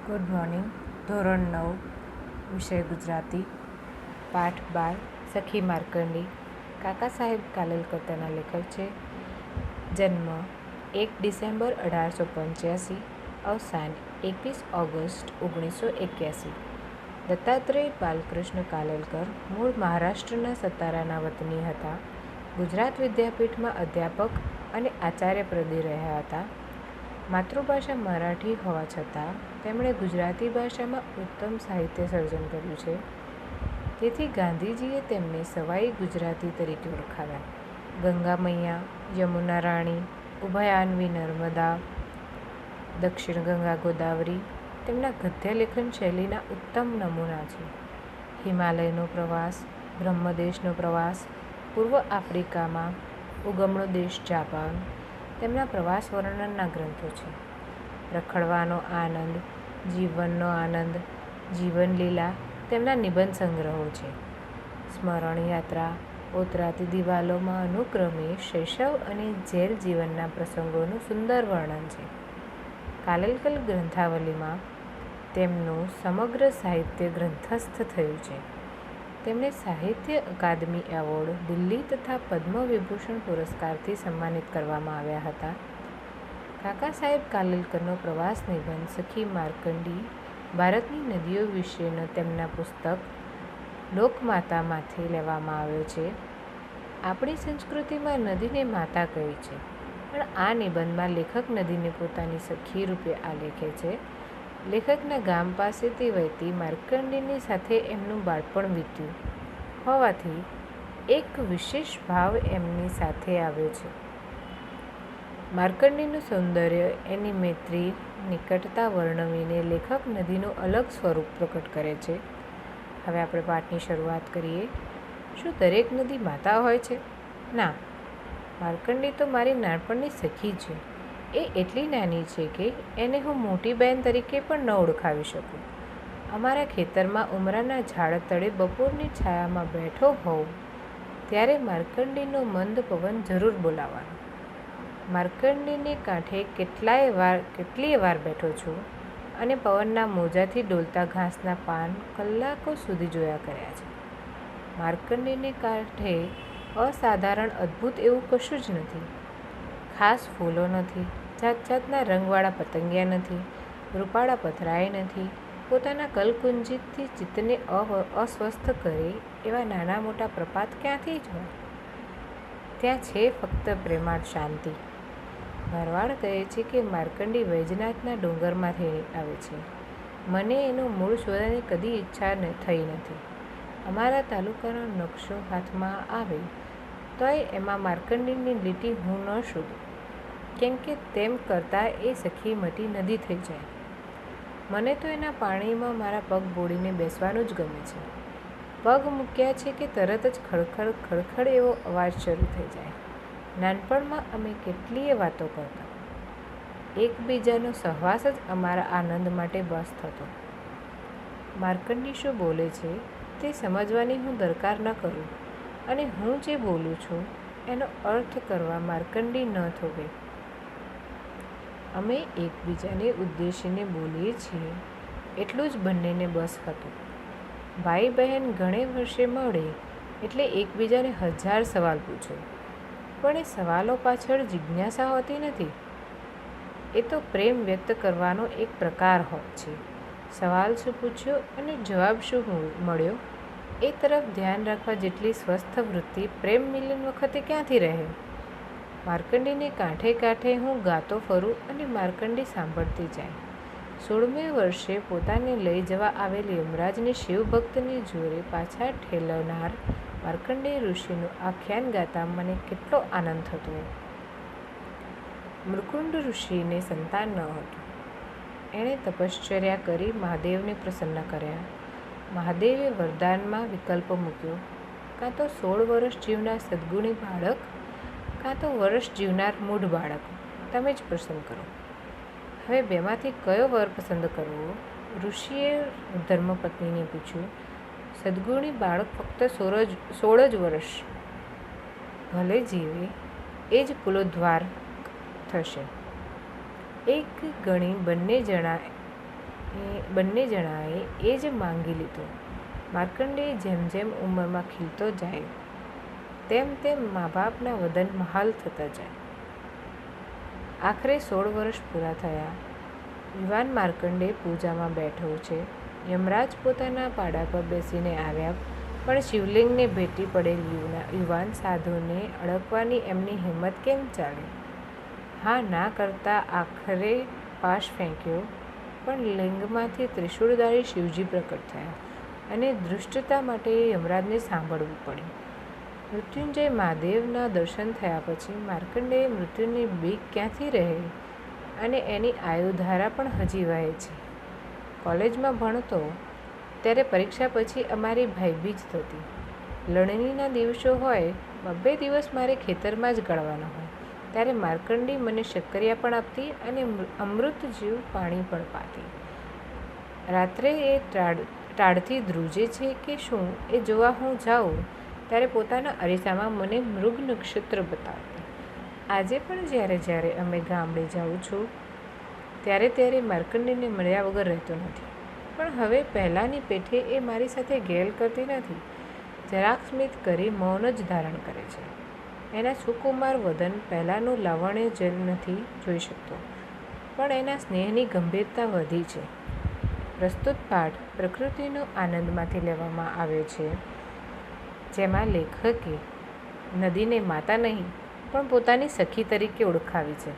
Good morning ધોરણ નવ, વિષય ગુજરાતી, પાઠ બાર, સખી માર્કંડી. કાકા સાહેબ કાલેલકર તેના લેખક છે. જન્મ એક ડિસેમ્બર અઢારસો પંચ્યાસી, અવસાન એકવીસ ઓગસ્ટ ઓગણીસો એક્યાસી. દત્તાત્રેય બાલકૃષ્ણ કાલેલકર મૂળ મહારાષ્ટ્રના સતારાના વતની હતા. ગુજરાત વિદ્યાપીઠમાં અધ્યાપક અને આચાર્ય પ્રદી રહ્યા હતા. માતૃભાષા મરાઠી હોવા છતાં તેમણે ગુજરાતી ભાષામાં ઉત્તમ સાહિત્ય સર્જન કર્યું છે. તેથી ગાંધીજીએ તેમને સવાઈ ગુજરાતી તરીકે ઓળખાવ્યા. ગંગા મૈયા, યમુના રાણી ઉભયાન્વી નર્મદા, દક્ષિણ ગંગા ગોદાવરી તેમના ગદ્ય લેખન શૈલીના ઉત્તમ નમૂના છે. હિમાલયનો પ્રવાસ, બ્રહ્મદેશનો પ્રવાસ, પૂર્વ આફ્રિકામાં ઉગમણો દેશ જાપાન તેમના પ્રવાસ વર્ણનના ગ્રંથો છે. રખડવાનો આનંદ, જીવનનો આનંદ, જીવનલીલા, તેમના નિબંધ સંગ્રહો છે. સ્મરણ યાત્રા ઓતરાતી દિવાલોમાં અનુક્રમે શૈશવ અને જેલ જીવનના પ્રસંગોનું સુંદર વર્ણન છે. કાલેલકલ ગ્રંથાવલીમાં તેમનું સમગ્ર સાહિત્ય ગ્રંથસ્થ થયું છે. તેમને સાહિત્ય અકાદમી એવોર્ડ દિલ્હી તથા પદ્મ વિભૂષણ પુરસ્કારથી સન્માનિત કરવામાં આવ્યા હતા. કાકા સાહેબ કાલેલકરનો પ્રવાસ નિબંધ સખી માર્કંડી ભારતની નદીઓ વિશેનો તેમના પુસ્તક લોકમાતામાંથી લેવામાં આવ્યો છે. આપણી સંસ્કૃતિમાં નદીને માતા કહી છે, પણ આ નિબંધમાં લેખક નદીને પોતાની સખી રૂપે આલેખે છે. લેખકના ગામ પાસેથી વહેતી માર્કંડીની સાથે એમનું બાળપણ વીત્યું. હોવાથી એક વિશેષ ભાવ એમની સાથે આવ્યો છે. માર્કંડીનું સૌંદર્ય એની મૈત્રી, નિકટતા વર્ણવીને લેખક નદીનું અલગ સ્વરૂપ પ્રકટ કરે છે. હવે આપણે પાઠની શરૂઆત કરીએ. શું દરેક નદી માતા હોય છે? ના માર્કંડી તો મારી નાનપણની સખી છે. એ એટલી નાની છે કે એને હું મોટી બહેન તરીકે પણ ન ઓળખાવી શકું. અમારા ખેતરમાં ઉમરાના ઝાડ તળે બપોરની છાયામાં બેઠો હોઉં, ત્યારે માર્કંડીનો મંદ પવન જરૂર બોલાવવાનો. માર્કંડીને કાંઠે કેટલાય વાર, કેટલીય વાર બેઠો છું અને પવનના મોજાથી ડોલતા ઘાસના પાન કલાકો સુધી જોયા કર્યા છે. માર્કંડીને કાંઠે અસાધારણ અદ્ભુત એવું કશું જ નથી. ખાસ ફૂલો નથી જાત જાતના રંગવાળા પતંગિયા નથી, રૂપાળા પથરાય નથી, પોતાના કલકુંજિતથી ચિત્તને અસ્વસ્થ કરે એવા નાના મોટા પ્રપાત ક્યાંથી જ હોય? ત્યાં છે ફક્ત પ્રેમાળ શાંતિ. ભરવાડ કહે છે કે માર્કંડી વૈજનાથના ડુંગરમાંથી આવે છે. મને એનું મૂળ શોધવાની કદી ઈચ્છા થઈ નથી. અમારા તાલુકાનો નકશો હાથમાં આવે, તોય એમાં માર્કંડીની લીટી હું ન શોધું. કેમ કે તેમ કરતાં એ સખી મટી નદી થઈ જાય. મને તો એના પાણીમાં મારા પગ બોળીને બેસવાનું જ ગમે છે. પગ મૂક્યા છે કે તરત જ ખડખડ ખડખડ એવો અવાજ શરૂ થઈ જાય. નાનપણમાં અમે કેટલીય વાતો કરતા. એકબીજાનો સહવાસ જ અમારા આનંદ માટે બસ થતો. માર્કંડી શું બોલે છે તે સમજવાની હું દરકાર ન કરું. અને હું જે બોલું છું એનો અર્થ કરવા માર્કંડી ન થોભે. અમે એકબીજાને ઉદ્દેશીને બોલીએ છીએ. એટલું જ બંનેને બસ હતું. ભાઈ બહેન ઘણે વર્ષે મળે એટલે એકબીજાને હજાર સવાલ પૂછો. પણ એ સવાલો પાછળ જિજ્ઞાસા હોતી નથી. એ તો પ્રેમ વ્યક્ત કરવાનો એક પ્રકાર હોય છે. સવાલ શું પૂછ્યો અને જવાબ શું મળ્યો? એ તરફ ધ્યાન રાખવા જેટલી સ્વસ્થ વૃત્તિ પ્રેમ મિલન વખતે ક્યાંથી રહે? માર્કંડીને કાંઠે કાંઠે હું ગાતો ફરું અને માર્કંડી સાંભળતી જાય. સોળમે વર્ષે પોતાને લઈ જવા આવેલ યમરાજને શિવભક્તની જોરે પાછા ઠેલવનાર માર્કંડેય ઋષિનું આખ્યાન ગાતા મને કેટલો આનંદ થતો. મૃકુંડ ઋષિને સંતાન ન હતું. એણે તપશ્ચર્યા કરી મહાદેવને પ્રસન્ન કર્યા. મહાદેવે વરદાનમાં વિકલ્પ મૂક્યો. કાં તો સોળ વર્ષ જીવના સદગુણી બાળક કાં તો વર્ષ જીવનાર મૂઢ બાળક. તમે જ પસંદ કરો. હવે બેમાંથી કયો વર પસંદ કરવો? ઋષિએ ધર્મપત્નીને પૂછ્યું, સદગુણી બાળક ફક્ત સોળ સોળ જ વર્ષ ભલે જીવે, એ જ કુલોદ્વાર થશે. એક ગણી બંને જણા બંને જણાએ એ જ માંગી લીધું. માર્કંડેય જેમ જેમ ઉંમરમાં ખીલતો જાય તેમ તેમ મા બાપના વદન મહાલ થતા જાય. આખરે સોળ વર્ષ પૂરા થયા. યુવાન માર્કંડે પૂજામાં બેઠો છે. યમરાજ પોતાના પાડા પર બેસીને આવ્યા, પણ શિવલિંગને ભેટી પડેલ યુવાન સાધુને અડકવાની એમની હિંમત કેમ ચાલે? હા, ના કરતા આખરે પાશ ફેંક્યો, પણ લિંગમાંથી ત્રિશૂળધારી શિવજી પ્રકટ થયા અને દૃષ્ટતા માટે યમરાજને સાંભળવું પડ્યું. મૃત્યુંજય મહાદેવના દર્શન થયા પછી માર્કંડેય મૃત્યુની બીક ક્યાંથી રહે? અને એની આયુધારા પણ હજી વહે છે. કોલેજમાં ભણતો, ત્યારે પરીક્ષા પછી અમારી ભાઈબીજ થતી લણણીના દિવસો હોય, બબ્બે દિવસ મારે ખેતરમાં જ ગાળવાનો હોય. ત્યારે માર્કંડી મને શક્કરિયા પણ આપતી અને અમૃત જીવ પાણી પણ પાતી. રાત્રે એ ટાળ, ટાળથી ધ્રુજે છે કે શું? એ જોવા હું જાઉં ત્યારે પોતાના અરીસામાં મને મૃગ નક્ષત્ર બતાવતા. આજે પણ જ્યારે જ્યારે અમે ગામડે જાઉં છું, ત્યારે ત્યારે માર્કંડીને મળ્યા વગર રહેતો નથી. પણ હવે પહેલાંની પેઠે એ મારી સાથે ગેલ કરતી નથી. જરાક સ્મિત કરી મૌન જ ધારણ કરે છે. એના સુકુમાર વદન પહેલાંનું લાવણ્ય જ નથી જોઈ શકતો, પણ એના સ્નેહની ગંભીરતા વધી છે. પ્રસ્તુત પાઠ પ્રકૃતિનો આનંદમાંથી લેવામાં આવ્યો છે. જેમાં લેખકે નદીને માતા નહીં પણ પોતાની સખી તરીકે ઓળખાવી છે.